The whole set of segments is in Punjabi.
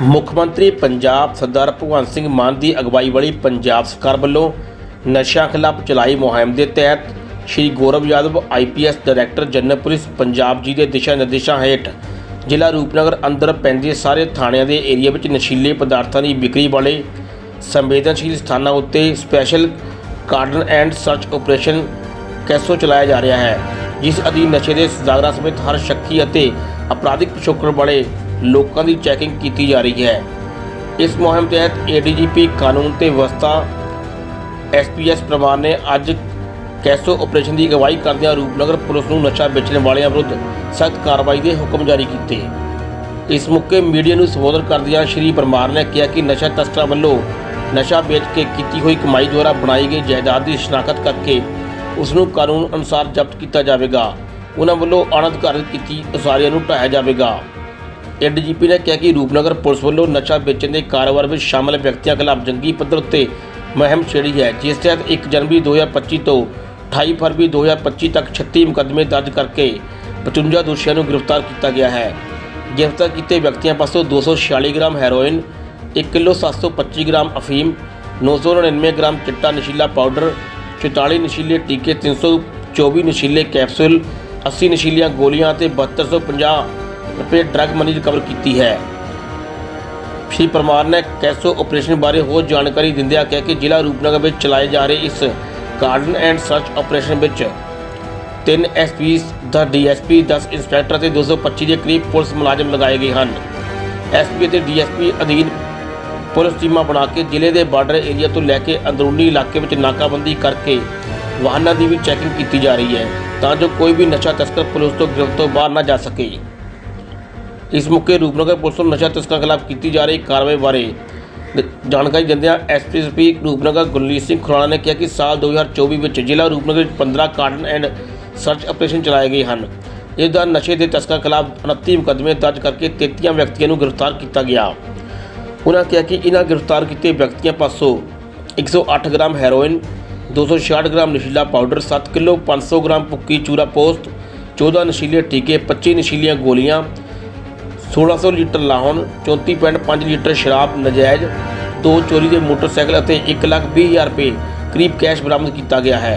ਮੁੱਖ ਮੰਤਰੀ ਪੰਜਾਬ ਸਰਦਾਰ ਭਗਵੰਤ ਸਿੰਘ ਮਾਨ ਦੀ ਅਗਵਾਈ ਵਾਲੀ ਪੰਜਾਬ ਸਰਕਾਰ ਵੱਲੋਂ ਨਸ਼ਿਆਂ ਖਿਲਾਫ ਚਲਾਈ ਮੁਹਿੰਮ ਦੇ ਤਹਿਤ Shri Gaurav Yadav IPS director general police Punjab ji ਦੇ ਦਿਸ਼ਾ ਨਿਰਦੇਸ਼ਾਂ ਹੇਠ ਜ਼ਿਲ੍ਹਾ ਰੂਪਨਗਰ ਅੰਦਰ ਪੈਂਦੇ ਸਾਰੇ ਥਾਣਿਆਂ ਦੇ ਏਰੀਆ ਵਿੱਚ ਨਸ਼ੀਲੇ ਪਦਾਰਥਾਂ ਦੀ ਵਿਕਰੀ ਵਾਲੇ ਸੰਵੇਦਨਸ਼ੀਲ ਸਥਾਨਾਂ ਉੱਤੇ special cordon and search operation CASO ਚਲਾਇਆ ਜਾ ਰਿਹਾ ਹੈ, ਜਿਸ ਅਧੀਨ ਨਸ਼ੇ ਦੇ ਸਦਾਗਰਾਂ ਸਮੇਤ ਹਰ ਸ਼ੱਕੀ ਅਤੇ ਅਪਰਾਧਿਕ ਪਿਛੋਕੜ ਵਾਲੇ ਲੋਕਾਂ ਦੀ ਚੈਕਿੰਗ ਕੀਤੀ ਜਾ ਰਹੀ ਹੈ। ਇਸ ਮੁਹਿੰਮ ਤਹਿਤ ਏਡੀਜੀਪੀ ਕਾਨੂੰਨ ਤੇ ਵਿਵਸਥਾ ਐਸਪੀਐਸ ਪ੍ਰਮਾਨ ਨੇ ਅੱਜ ਕੈਸੋ ਆਪਰੇਸ਼ਨ ਦੀ ਅਗਵਾਈ ਕਰਦਿਆਂ ਰੂਪਨਗਰ ਪੁਲਿਸ ਨੂੰ ਨਸ਼ਾ ਵੇਚਣ ਵਾਲਿਆਂ ਵਿਰੁੱਧ ਸਖਤ ਕਾਰਵਾਈ ਦੇ ਹੁਕਮ ਜਾਰੀ ਕੀਤੇ। ਇਸ ਮੌਕੇ ਮੀਡੀਆ ਨੂੰ ਸੰਬੋਧਨ ਕਰਦਿਆਂ ਸ਼੍ਰੀ ਪਰਮਾਰ ਨੇ ਕਿਹਾ ਕਿ ਨਸ਼ਾ ਤਸਕਰਾਂ ਵੱਲੋਂ ਨਸ਼ਾ ਵੇਚ ਕੇ ਕੀਤੀ ਹੋਈ ਕਮਾਈ ਦੁਆਰਾ ਬਣਾਈ ਗਈ ਜਾਇਦਾਦ ਦੀ ਸ਼ਨਾਖਤ ਕਰਕੇ ਉਸ ਨੂੰ ਕਾਨੂੰਨ ਅਨੁਸਾਰ ਜ਼ਬਤ ਕੀਤਾ ਜਾਵੇਗਾ। ਉਹਨਾਂ ਵੱਲੋਂ ਅਣਅਧਿਕਾਰਿਤ ਕੀਤੀ ਉਸਾਰੀਆਂ ਨੂੰ ਢਾਹਿਆ ਜਾਵੇਗਾ। ਏਡੀਜੀਪੀ ਨੇ ਕਿਹਾ ਕਿ ਰੂਪਨਗਰ ਪੁਲਿਸ ਵੱਲੋਂ ਨਸ਼ਾ ਵੇਚਣ ਦੇ ਕਾਰੋਬਾਰ ਵਿੱਚ ਸ਼ਾਮਲ ਵਿਅਕਤੀਆਂ ਖਿਲਾਫ ਜੰਗੀ ਪੱਧਰ ਉੱਤੇ ਮੁਹਿੰਮ ਛੇੜੀ ਹੈ, ਜਿਸ ਤਹਿਤ 1 ਜਨਵਰੀ 2025 ਤੋਂ 28 ਫਰਵਰੀ 2025 ਤੱਕ 36 ਮੁਕੱਦਮੇ ਦਰਜ ਕਰਕੇ 55 ਦੋਸ਼ੀਆਂ ਨੂੰ ਗ੍ਰਿਫਤਾਰ ਕੀਤਾ ਗਿਆ ਹੈ। ਗ੍ਰਿਫਤਾਰ ਕੀਤੇ ਵਿਅਕਤੀਆਂ ਪਾਸੋਂ 246 ਗ੍ਰਾਮ ਹੈਰੋਇਨ 1 ਕਿਲੋ 725 ਗ੍ਰਾਮ ਅਫੀਮ 999 ਗ੍ਰਾਮ ਚਿੱਟਾ ਨਸ਼ੀਲਾ ਪਾਊਡਰ 44 ਨਸ਼ੀਲੇ ਟੀਕੇ 324 ਨਸ਼ੀਲੇ ਕੈਪਸੂਲ 80 ਨਸ਼ੀਲੀਆਂ ਗੋਲੀਆਂ ਅਤੇ 7250 ਰੁਪਏ ਡਰੱਗ ਮਨੀ ਰਿਕਵਰ ਕੀਤੀ ਹੈ। ਸ਼੍ਰੀ ਪਰਮਾਰ ਨੇ ਕੈਸੋ ਆਪਰੇਸ਼ਨ ਬਾਰੇ ਹੋਰ ਜਾਣਕਾਰੀ ਦਿੰਦਿਆਂ ਕਿਹਾ ਕਿ ਜ਼ਿਲ੍ਹਾ ਰੂਪਨਗਰ ਵਿੱਚ ਚਲਾਏ ਜਾ ਰਹੇ ਇਸ ਗਾਰਡਨ ਐਂਡ ਸਰਚ ਆਪਰੇਸ਼ਨ ਵਿੱਚ 3 ਐਸਪੀਸ ਦਾ ਡੀਐਸਪੀ 10 ਇੰਸਪੈਕਟਰ ਅਤੇ 225 ਦੇ ਕਰੀਬ ਪੁਲਿਸ ਮੁਲਾਜ਼ਮ ਲਗਾਏ ਗਏ ਹਨ। ਐਸਪੀ ਅਤੇ ਡੀਐਸਪੀ ਅਧੀਨ ਪੁਲਿਸ ਟੀਮਾਂ ਬਣਾ ਕੇ ਜ਼ਿਲ੍ਹੇ ਦੇ ਬਾਰਡਰ ਏਰੀਆ ਤੋਂ ਲੈ ਕੇ ਅੰਦਰੂਨੀ ਇਲਾਕੇ ਵਿੱਚ ਨਾਕਾਬੰਦੀ ਕਰਕੇ ਵਾਹਨਾਂ ਦੀ ਵੀ ਚੈਕਿੰਗ ਕੀਤੀ ਜਾ ਰਹੀ ਹੈ। ਤਾਂ ਜੋ ਕੋਈ ਵੀ ਨਸ਼ਾ ਤਸਕਰ ਪੁਲਿਸ ਤੋਂ ਗ੍ਰਿਫਤ ਤੋਂ ਬਾਹਰ ਨਾ ਜਾ ਸਕੇ। ਇਸ ਮੌਕੇ ਰੂਪਨਗਰ ਪੁਲਿਸ ਨੂੰ ਨਸ਼ਾ ਤਸਕਰਾਂ ਖਿਲਾਫ ਕੀਤੀ ਜਾ ਰਹੀ ਕਾਰਵਾਈ ਬਾਰੇ ਜਾਣਕਾਰੀ ਦਿੰਦਿਆਂ ਐਸਪੀਐਸਪੀ ਰੂਪਨਗਰ ਗੁਰਲੀਤ ਸਿੰਘ ਖੁਰਾਣਾ ਨੇ ਕਿਹਾ ਕਿ ਸਾਲ 2024 ਵਿੱਚ ਜ਼ਿਲ੍ਹਾ ਰੂਪਨਗਰ ਵਿੱਚ 15 ਕਾਰਡਨ ਐਂਡ ਸਰਚ ਆਪਰੇਸ਼ਨ ਚਲਾਏ ਗਏ ਹਨ। ਇਸ ਦਾ ਨਸ਼ੇ ਦੇ ਤਸਕਰਾਂ ਖਿਲਾਫ 29 ਮੁਕੱਦਮੇ ਦਰਜ ਕਰਕੇ 33 ਵਿਅਕਤੀਆਂ ਨੂੰ ਗ੍ਰਿਫਤਾਰ ਕੀਤਾ ਗਿਆ। ਉਹਨਾਂ ਕਿਹਾ ਕਿ ਇਹਨਾਂ ਗ੍ਰਿਫਤਾਰ ਕੀਤੇ ਵਿਅਕਤੀਆਂ ਪਾਸੋਂ 108 ਗ੍ਰਾਮ ਹੈਰੋਇਨ 266 ਗ੍ਰਾਮ ਨਸ਼ੀਲਾ ਪਾਊਡਰ 7 ਕਿਲੋ 500 ਗ੍ਰਾਮ ਭੁੱਕੀ ਚੂਰਾ ਪੋਸਟ 14 ਨਸ਼ੀਲੇ ਟੀਕੇ 25 ਨਸ਼ੀਲੀਆਂ ਗੋਲੀਆਂ 1600 ਲੀਟਰ ਲਾਹੌਨ 34.5 ਲੀਟਰ ਸ਼ਰਾਬ ਨਜਾਇਜ਼ ਦੋ ਚੋਰੀ ਦੇ ਮੋਟਰਸਾਈਕਲ ਅਤੇ 1,20,000 ਰੁਪਏ ਕਰੀਬ ਕੈਸ਼ ਬਰਾਮਦ ਕੀਤਾ ਗਿਆ ਹੈ।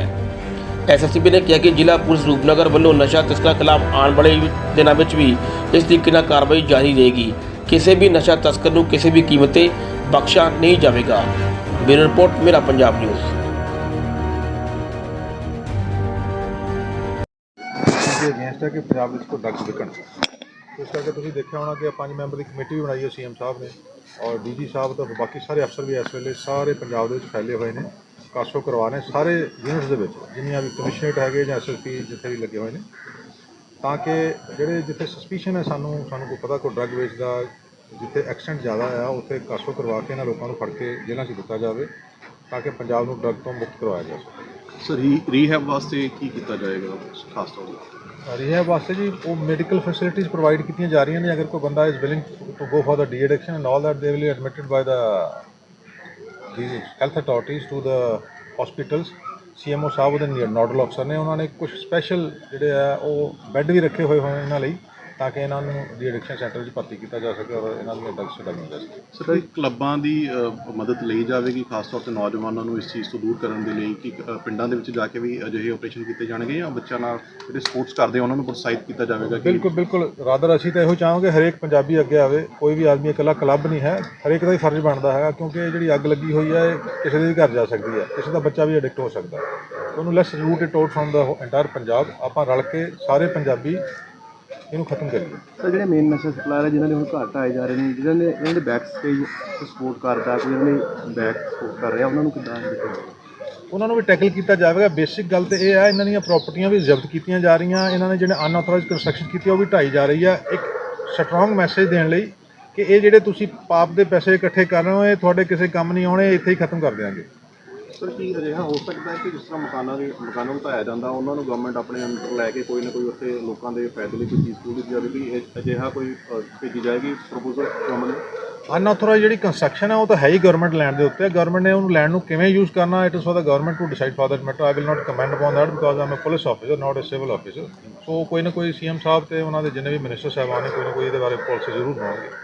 ਐਸਐਸਪੀ ਨੇ ਕਿਹਾ ਕਿ ਜ਼ਿਲ੍ਹਾ ਪੁਲਿਸ ਰੂਪਨਗਰ ਵੱਲੋਂ ਨਸ਼ਾ ਤਸਕਰਾਂ ਖਿਲਾਫ ਆਉਣ ਵਾਲੇ ਦਿਨਾਂ ਵਿੱਚ ਵੀ ਇਸ ਤਰੀਕੇ ਨਾਲ ਕਾਰਵਾਈ ਜਾਰੀ ਰਹੇਗੀ। ਕਿਸੇ ਵੀ ਨਸ਼ਾ ਤਸਕਰ ਨੂੰ ਕਿਸੇ ਵੀ ਕੀਮਤ ਤੇ ਬਖਸ਼ਿਆ ਨਹੀਂ ਜਾਵੇਗਾ। ਬਿਊਰੋ ਰਿਪੋਰਟ ਮੇਰਾ ਪੰਜਾਬ ਨਿਊਜ਼। ਦੇ ਅਗੇਂਸਟ ਹੈ ਕਿ ਪੰਜਾਬ ਵਿੱਚ ਕੋਈ ਡਰੱਗਸ ਵਿਕਣ। ਇਸ ਕਰਕੇ ਤੁਸੀਂ ਦੇਖਿਆ ਹੋਣਾ ਕਿ ਪੰਜ ਮੈਂਬਰ ਦੀ ਕਮੇਟੀ ਵੀ ਬਣਾਈ ਹੈ, ਸੀਐਮ ਸਾਹਿਬ ਨੇ। ਔਰ ਡੀਜੀ ਸਾਹਿਬ ਤੇ ਬਾਕੀ ਸਾਰੇ ਅਫਸਰ ਵੀ ਇਸ ਵੇਲੇ ਸਾਰੇ ਪੰਜਾਬ ਦੇ ਵਿੱਚ ਫੈਲੇ ਹੋਏ ਨੇ, ਕਾਸੋ ਕਰਵਾ ਨੇ, ਸਾਰੇ ਯੂਨਿਟਸ ਦੇ ਵਿੱਚ, ਜਿੰਨੀਆਂ ਵੀ ਕਮਿਸ਼ਨਰੇਟ ਹੈਗੇ ਜਾਂ ਐਸਐਸਪੀ ਜਿੱਥੇ ਵੀ ਲੱਗੇ ਹੋਏ ਨੇ। ਤਾਂ ਕਿ ਜਿਹੜੇ ਜਿੱਥੇ ਸਸਪੀਸ਼ਨ ਹੈ ਸਾਨੂੰ ਸਾਨੂੰ ਕੋਈ ਪਤਾ ਕੋਈ ਡਰੱਗ ਵੇਚਦਾ, ਜਿੱਥੇ ਐਕਸੀਡੈਂਟ ਜ਼ਿਆਦਾ ਆ, ਉੱਥੇ ਕਾਸੋ ਕਰਵਾ ਕੇ ਇਹਨਾਂ ਲੋਕਾਂ ਨੂੰ ਫੜ ਕੇ ਜੇਲ੍ਹਾਂ 'ਚ ਦਿੱਤਾ ਜਾਵੇ, ਤਾਂ ਕਿ ਪੰਜਾਬ ਨੂੰ ਡਰੱਗ ਤੋਂ ਮੁਕਤ ਕਰਵਾਇਆ ਜਾ ਸਕੇ। ਸਰ, ਰੀ ਰੀਹੈਬ ਵਾਸਤੇ ਕੀ ਕੀਤਾ ਜਾਏਗਾ, ਖਾਸ ਤੌਰ ਤੇ? ਰਿਹੈਬ ਵਾਸਤੇ ਜੀ, ਉਹ ਮੈਡੀਕਲ ਫੈਸਿਲਿਟੀਜ਼ ਪ੍ਰੋਵਾਈਡ ਕੀਤੀਆਂ ਜਾ ਰਹੀਆਂ ਨੇ। ਅਗਰ ਕੋਈ ਬੰਦਾ is willing to go for the de addiction and all that they will be admitted by the the health authorities to the hospitals CMO ਸਾਹਿਬ ਉਹਦੇ ਨੋਡਲ ਅਫਸਰ ਨੇ, ਉਹਨਾਂ ਨੇ ਕੁਝ ਸਪੈਸ਼ਲ ਜਿਹੜੇ ਆ, ਉਹ ਬੈੱਡ ਵੀ ਰੱਖੇ ਹੋਏ ਹੋਏ ਇਹਨਾਂ ਲਈ। ਤਾਂ ਕਿ ਇਹਨਾਂ ਨੂੰ ਡੀ ਐਡਿਕਸ਼ਨ ਸੈਂਟਰ 'ਚ ਭਰਤੀ ਕੀਤਾ ਜਾ ਸਕੇ ਔਰ ਇਹਨਾਂ ਦੀਆਂ ਡਰੱਗਸ ਛਡਾਈਆਂ ਜਾ ਸਕੇ। ਸਰ ਕਲੱਬਾਂ ਦੀ ਮਦਦ ਲਈ ਜਾਵੇਗੀ ਖਾਸ ਤੌਰ ਤੇ ਨੌਜਵਾਨਾਂ ਨੂੰ ਇਸ ਚੀਜ਼ ਤੋਂ ਦੂਰ ਕਰਨ ਦੇ ਲਈ ਕਿ ਪਿੰਡਾਂ ਦੇ ਵਿੱਚ ਜਾ ਕੇ ਵੀ ਅਜਿਹੇ ਆਪਰੇਸ਼ਨ ਕੀਤੇ ਜਾਣਗੇ ਜਾਂ ਬੱਚਿਆਂ ਨਾਲ ਜਿਹੜੇ ਸਪੋਰਟਸ ਕਰਦੇ ਉਹਨਾਂ ਨੂੰ ਪ੍ਰੋਤਸਾਹਿਤ ਕੀਤਾ ਜਾਵੇਗਾ ਬਿਲਕੁਲ ਬਿਲਕੁਲ। ਰਾਦਰ ਅਸੀਂ ਤਾਂ ਇਹੋ ਚਾਹਾਂਗੇ ਹਰੇਕ ਪੰਜਾਬੀ ਅੱਗੇ ਆਵੇ ਕੋਈ ਵੀ ਆਦਮੀ ਇਕੱਲਾ ਕਲੱਬ ਨਹੀਂ ਹੈ ਹਰੇਕ ਦਾ ਹੀ ਫਰਜ਼ ਬਣਦਾ ਹੈਗਾ ਕਿਉਂਕਿ ਇਹ ਜਿਹੜੀ ਅੱਗ ਲੱਗੀ ਹੋਈ ਹੈ ਇਹ ਕਿਸੇ ਦੇ ਵੀ ਘਰ ਜਾ ਸਕਦੀ ਹੈ ਕਿਸੇ ਦਾ ਬੱਚਾ ਵੀ ਐਡਿਕਟ ਹੋ ਸਕਦਾ ਹੈ। ਉਹਨੂੰ let's root it out from the entire Punjab ਆਪਾਂ ਰਲ ਕੇ ਸਾਰੇ ਪੰਜਾਬੀ ਇਹਨੂੰ ਖਤਮ ਕਰੀਏ। ਸਰ ਜਿਹੜੇ ਮੇਨ ਮੈਸੇਜ ਸਪਲਾਇਰ ਜਿਨ੍ਹਾਂ ਦੇ ਹੁਣ ਘਰ ਢਾਏ ਜਾ ਰਹੇ ਨੇ ਜਿਨ੍ਹਾਂ ਨੇ ਇਹਨਾਂ ਦੇ ਬੈਕ ਸਟੇਜ ਸਪੋਰਟ ਕਰਦਾ ਕੋਈ ਇਹਨਾਂ ਨੇ ਬੈਕ ਸਪੋਰਟ ਕਰ ਰਿਹਾ ਉਹਨਾਂ ਨੂੰ ਕਿੱਦਾਂ ਉਹਨਾਂ ਨੂੰ ਵੀ ਟੈਕਲ ਕੀਤਾ ਜਾਵੇਗਾ। ਬੇਸਿਕ ਗੱਲ ਤੇ ਇਹ ਹੈ ਇਹਨਾਂ ਦੀਆਂ ਪ੍ਰਾਪਰਟੀਆਂ ਵੀ ਜ਼ਬਤ ਕੀਤੀਆਂ ਜਾ ਰਹੀਆਂ। ਇਹਨਾਂ ਨੇ ਜਿਹੜੇ ਅਨਆਥੋਰਾਈਜ਼ਡ ਕੰਸਟਰਕਸ਼ਨ ਕੀਤੀ ਉਹ ਵੀ ਢਾਈ ਜਾ ਰਹੀ ਆ। ਇੱਕ ਸਟਰੋਂਗ ਮੈਸੇਜ ਦੇਣ ਲਈ ਕਿ ਇਹ ਜਿਹੜੇ ਤੁਸੀਂ ਪਾਪ ਦੇ ਪੈਸੇ ਇਕੱਠੇ ਕਰ ਰਹੇ ਹੋ ਇਹ ਤੁਹਾਡੇ ਕਿਸੇ ਕੰਮ ਨਹੀਂ ਆਉਣੇ ਇੱਥੇ ਹੀ ਖਤਮ ਕਰ ਦਿਆਂਗੇ। ਸਰ, ਕੀ ਅਜਿਹਾ ਹੋ ਸਕਦਾ ਕਿ ਜਿਸ ਤਰ੍ਹਾਂ ਮਕਾਨਾਂ ਦੇ ਮਕਾਨਾਂ ਨੂੰ ਢਾਇਆ ਜਾਂਦਾ, ਉਹਨਾਂ ਨੂੰ ਗਵਰਨਮੈਂਟ ਆਪਣੇ ਅੰਦਰ ਲੈ ਕੇ ਕੋਈ ਨਾ ਕੋਈ ਉੱਥੇ ਲੋਕਾਂ ਦੇ ਫਾਇਦੇ ਲਈ ਕੋਈ ਚੀਜ਼ ਪੂਰੀ ਜਾਵੇਗੀ? ਇਹ ਅਜਿਹਾ ਕੋਈ ਭੇਜੀ ਜਾਏਗੀ ਪ੍ਰਪੋਜ਼ਲ ਗਵਰਨਮੈਂਟ ਨੂੰ? ਅਨਥੋਰਾਈਜ਼ਡ ਜਿਹੜੀ ਕੰਸਟਰਕਸ਼ਨ ਹੈ, ਉਹ ਤਾਂ ਹੈ ਹੀ ਗਵਰਨਮੈਂਟ ਲੈਂਡ ਦੇ ਉੱਤੇ। ਗਵਰਨਮੈਂਟ ਨੇ ਉਹਨੂੰ ਲੈਂਡ ਨੂੰ ਕਿਵੇਂ ਯੂਜ਼ ਕਰਨਾ it is for the government to decide for that matter I will not comment upon that because am a police officer not a civil officer so ਕੋਈ ਨਾ ਕੋਈ ਸੀਐਮ ਸਾਹਿਬ ਤੇ ਉਹਨਾਂ ਦੇ ਜਿੰਨੇ ਵੀ ਮਿਨਿਸਟਰ ਸਾਹਿਬਾਨ ਨੇ, ਕੋਈ ਨਾ ਕੋਈ ਇਹਦੇ ਬਾਰੇ ਪੋਲਿਸੀ ਜ਼ਰੂਰ ਬਣਾਉਣਗੇ।